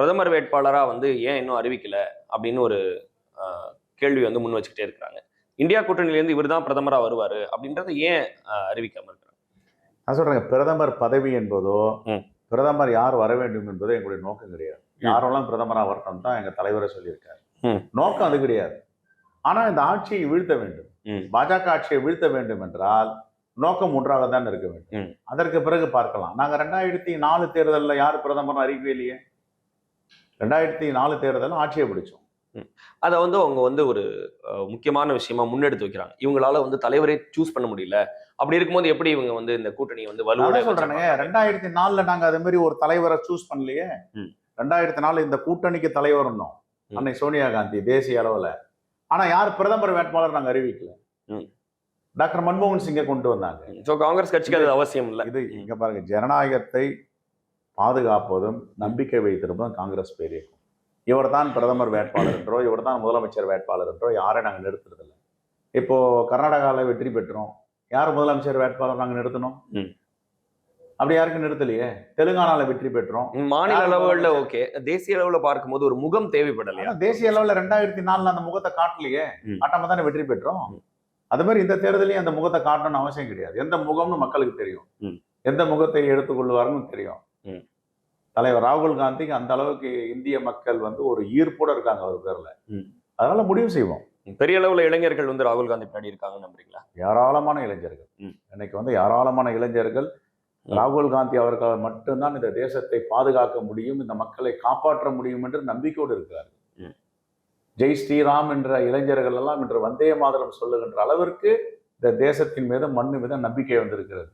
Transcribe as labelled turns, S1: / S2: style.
S1: பிரதமர் வேட்பாளரா வந்து ஏன் இன்னும் அறிவிக்கல அப்படின்னு ஒரு கேள்வி வந்து முன் வச்சுக்கிட்டே இருக்கிறாங்க இந்தியா கூட்டணியிலேருந்து இவர் தான் பிரதமரா வருவாரு அப்படின்றத ஏன் ஆஹ், அறிவிக்காம இருக்கிறாங்க
S2: நான் சொல்றேங்க பிரதமர் பதவி என்பதோ. பிரதமர் யார் வர வேண்டும் என்பதோ எங்களுடைய நோக்கம் கிடையாது. யாரெல்லாம் பிரதமரா வரட்டும் தான் எங்க தலைவரை சொல்லியிருக்காரு. நோக்கம் அது கிடையாது ஆனா இந்த ஆட்சியை வீழ்த்த வேண்டும். பாஜக ஆட்சியை வீழ்த்த வேண்டும் என்றால் நோக்கம் ஒன்றாக தான் இருக்க வேண்டும். அதற்கு பிறகு பார்க்கலாம் நாங்க ரெண்டாயிரத்தி நாலு தேர்தல்ல யார் பிரதமர் அறிவிக்கவே இல்லையே ரெண்டாயிரத்தி நாலு தேர்தல் ஆட்சியை பிடிச்சோம்.
S1: அதை வந்து அவங்க வந்து ஒரு முக்கியமான விஷயமா முன்னெடுத்து வைக்கிறாங்க. இவங்களால வந்து தலைவரே சூஸ் பண்ண முடியல. அப்படி இருக்கும்போது எப்படி இவங்க வந்து இந்த கூட்டணியை வந்து
S2: தான் சொல்றேனுங்க ரெண்டாயிரத்தி நாலுல நாங்க அதே மாதிரி ஒரு தலைவரை சூஸ் பண்ணலையே. ரெண்டாயிரத்தி நாலு இந்த கூட்டணிக்கு தலைவர் இருந்தோம். அன்னை சோனியா காந்தி தேசிய அளவுல. ஆனா யார் பிரதமர் வேட்பாளர் நாங்க அறிவிக்கல. டாக்டர் மன்மோகன் சிங்கை கொண்டு வந்தாங்க.
S1: ஸோ காங்கிரஸ் கட்சிக்கு அது அவசியம் இல்லை.
S2: இது இங்க பாருங்க ஜனநாயகத்தை பாதுகாப்பதும் நம்பிக்கை வைத்திருப்பதும் காங்கிரஸ் பேரியக்கம் இவர் தான் பிரதமர் வேட்பாளர் என்றோ இவர் தான் முதலமைச்சர் வேட்பாளர் என்றோ யாரை நாங்க நிறுத்துறதில்ல. இப்போ கர்நாடகாவில் வெற்றி பெற்றோம். யார் முதலமைச்சர் வேட்பாளர் நாங்க நிறுத்தணும். அப்படி யாருக்கும் நிறுத்தலையே? தெலுங்கானால வெற்றி பெற்றோம்.
S1: மாநில அளவுல? ஓகே. தேசிய அளவுல பார்க்கும்போது ஒரு முகம் தேவைப்படலையா?
S2: தேசிய அளவுல ரெண்டாயிரத்தி நாலுல அந்த முகத்தை காட்டலையே. காட்டாம தானே வெற்றி பெற்றோம். அது மாதிரி இந்த தேர்தலையும் அந்த முகத்தை காட்டணும்னு அவசியம் கிடையாது. எந்த முகம்னு மக்களுக்கு தெரியும். எந்த முகத்தை எடுத்துக்கொள்வாருன்னு தெரியும். தலைவர் ராகுல் காந்திக்கு அந்த அளவுக்கு இந்திய மக்கள் வந்து ஒரு ஈர்ப்போட இருக்காங்க அவர் பேர்ல. அதனால முடிவு செய்வோம்
S1: பெரிய அளவுல இளைஞர்கள் வந்து ராகுல் காந்தி பின்னாடி இருக்காங்கன்னு நம்புறீங்களா
S2: ஏராளமான இளைஞர்கள். இன்னைக்கு வந்து ஏராளமான இளைஞர்கள். ராகுல் காந்தி அவர்கள் மட்டும்தான் இந்த தேசத்தை பாதுகாக்க முடியும் இந்த மக்களை காப்பாற்ற முடியும் என்று நம்பிக்கையோடு இருக்கிறார்கள். ஜெய் ஸ்ரீராம் என்ற இளைஞர்கள் எல்லாம் இன்று வந்தே மாதரம் சொல்லுகின்ற அளவிற்கு இந்த தேசத்தின் மீது மண்ணு மீது நம்பிக்கை வந்திருக்கிறது